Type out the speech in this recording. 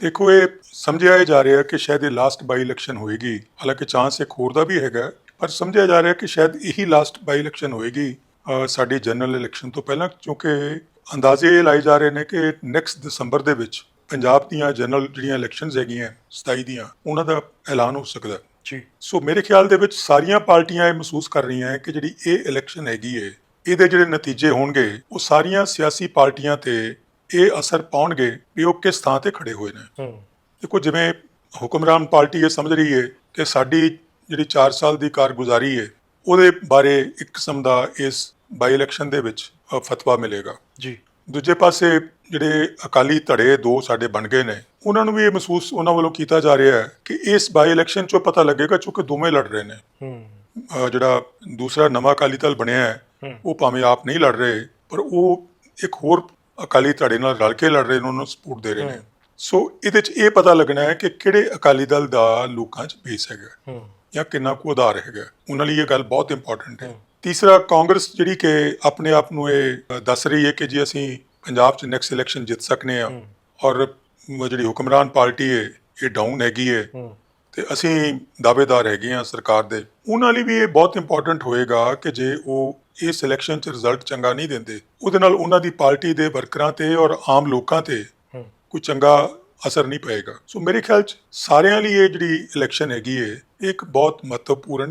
ਦੇਖੋ ਇਹ ਸਮਝਿਆ ਜਾ ਰਿਹਾ ਕਿ ਸ਼ਾਇਦ ਇਹ ਲਾਸਟ ਬਾਈ ਇਲੈਕਸ਼ਨ ਹੋਏਗੀ ਹਾਲਾਂਕਿ ਚਾਂਸ ਇੱਕ ਹੋਰ ਦਾ ਵੀ ਹੈਗਾ ਪਰ ਸਮਝਿਆ ਜਾ ਰਿਹਾ ਕਿ ਸ਼ਾਇਦ ਇਹੀ ਲਾਸਟ ਬਾਈ ਇਲੈਕਸ਼ਨ ਹੋਏਗੀ ਸਾਡੀ ਜਨਰਲ ਇਲੈਕਸ਼ਨ ਤੋਂ ਪਹਿਲਾਂ ਕਿਉਂਕਿ ਅੰਦਾਜ਼ੇ ਇਹ ਲਾਏ ਜਾ ਰਹੇ ਨੇ ਕਿ ਨੈਕਸਟ ਦਸੰਬਰ ਦੇ ਵਿੱਚ ਪੰਜਾਬ ਦੀਆਂ ਜਨਰਲ ਜਿਹੜੀਆਂ ਇਲੈਕਸ਼ਨਸ ਹੈਗੀਆਂ 27 ਦੀਆਂ ਉਹਨਾਂ ਦਾ ਐਲਾਨ ਹੋ ਸਕਦਾ ਹੈ। ਜੀ ਸੋ ਮੇਰੇ ਖਿਆਲ ਦੇ ਵਿੱਚ ਸਾਰੀਆਂ ਪਾਰਟੀਆਂ ਇਹ ਮਹਿਸੂਸ ਕਰ ਰਹੀਆਂ ਹੈ ਕਿ ਜਿਹੜੀ ਇਹ ਇਲੈਕਸ਼ਨ ਹੈਗੀ ਏ ਇਹਦੇ ਜਿਹੜੇ ਨਤੀਜੇ ਹੋਣਗੇ ਉਹ ਸਾਰੀਆਂ ਸਿਆਸੀ ਪਾਰਟੀਆਂ ਤੇ ਇਹ ਅਸਰ ਪਾਉਣਗੇ ਵੀ ਉਹ ਕਿਸ ਥਾਂ ਤੇ ਖੜੇ ਹੋਏ ਨੇ। ਹੂੰ। ਦੇਖੋ ਜਿਵੇਂ ਹੁਕਮਰਾਨ ਪਾਰਟੀ ਇਹ ਸਮਝ ਰਹੀ ਹੈ ਕਿ ਸਾਡੀ ਜਿਹੜੀ 4 ਸਾਲ ਦੀ ਕਾਰਗੁਜ਼ਾਰੀ ਹੈ ਉਹਦੇ ਬਾਰੇ ਇੱਕ ਕਿਸਮ ਦਾ ਇਸ ਬਾਈ ਇਲੈਕਸ਼ਨ ਦੇ ਵਿੱਚ ਫਤਵਾ ਮਿਲੇਗਾ। ਜੀ। ਦੂਜੇ ਪਾਸੇ ਜਿਹੜੇ ਅਕਾਲੀ ਧੜੇ ਦੋ ਸਾਡੇ ਬਣ ਗਏ ਨੇ ਉਹਨਾਂ ਨੂੰ ਵੀ ਇਹ ਮਹਿਸੂਸ ਉਹਨਾਂ ਵੱਲੋਂ ਕੀਤਾ ਜਾ ਰਿਹਾ ਹੈ ਕਿ ਇਸ ਬਾਈ ਇਲੈਕਸ਼ਨ 'ਚੋਂ ਪਤਾ ਲੱਗੇਗਾ ਚੁੱਕਿ ਦੋਵੇਂ ਲੜ ਰਹੇ ਨੇ। ਹੂੰ। ਜਿਹੜਾ ਦੂਸਰਾ ਨਵਾਂ ਅਕਾਲੀ ਦਲ ਬਣਿਆ ਹੂੰ। ਉਹ ਭਾਵੇਂ ਆਪ ਨਹੀਂ ਲੜ ਰਹੇ ਪਰ ਉਹ ਇੱਕ ਹੋਰ ਅਕਾਲੀ ਧੜੇ ਨਾਲ ਰਲ ਕੇ ਲੜ ਰਹੇ ਨੇ ਉਹਨਾਂ ਨੂੰ ਸਪੋਰਟ ਦੇ ਰਹੇ ਨੇ। ਸੋ ਇਹਦੇ 'ਚ ਇਹ ਪਤਾ ਲੱਗਣਾ ਹੈ ਕਿ ਕਿਹੜੇ ਅਕਾਲੀ ਦਲ ਦਾ ਲੋਕਾਂ 'ਚ ਬੇਸ ਹੈਗਾ ਜਾਂ ਕਿੰਨਾ ਕੁ ਆਧਾਰ ਹੈਗਾ ਉਹਨਾਂ ਲਈ ਇਹ ਗੱਲ ਬਹੁਤ ਇੰਪੋਰਟੈਂਟ ਹੈ। ਤੀਸਰਾ ਕਾਂਗਰਸ ਜਿਹੜੀ ਕਿ ਆਪਣੇ ਆਪ ਨੂੰ ਇਹ ਦੱਸ ਰਹੀ ਹੈ ਕਿ ਜੀ ਅਸੀਂ ਪੰਜਾਬ 'ਚ ਨੈਕਸਟ ਇਲੈਕਸ਼ਨ ਜਿੱਤ ਸਕਨੇ ਆ। ਔਰ ਜਿਹੜੀ ਹੁਕਮਰਾਨ ਪਾਰਟੀ ਹੈ ਇਹ ਡਾਊਨ ਹੈਗੀ ਹੈ। ਹੂੰ। ਤੇ ਅਸੀਂ ਦਾਅਵੇਦਾਰ ਹੈਗੇ ਆ ਸਰਕਾਰ ਦੇ। ਉਹਨਾਂ ਲਈ ਵੀ ਇਹ ਬਹੁਤ ਇੰਪੋਰਟੈਂਟ ਹੋਏਗਾ ਕਿ ਜੇ ਉਹ ਇਸ ਇਲੈਕਸ਼ਨ 'ਚ ਰਿਜ਼ਲਟ ਚੰਗਾ ਨਹੀਂ ਦਿੰਦੇ। ਉਹਦੇ ਨਾਲ ਉਹਨਾਂ ਦੀ ਪਾਰਟੀ ਦੇ ਵਰਕਰਾਂ ਤੇ ਔਰ ਆਮ ਲੋਕਾਂ ਤੇ ਕੋਈ ਚੰਗਾ ਅਸਰ ਨਹੀਂ ਪਏਗਾ। ਸੋ ਮੇਰੇ ਖਿਆਲ 'ਚ ਸਾਰਿਆਂ ਲਈ ਇਹ ਜਿਹੜੀ ਇਲੈਕਸ਼ਨ ਹੈਗੀ ਇਹ ਇੱਕ ਬਹੁਤ ਮਹੱਤਵਪੂਰਨ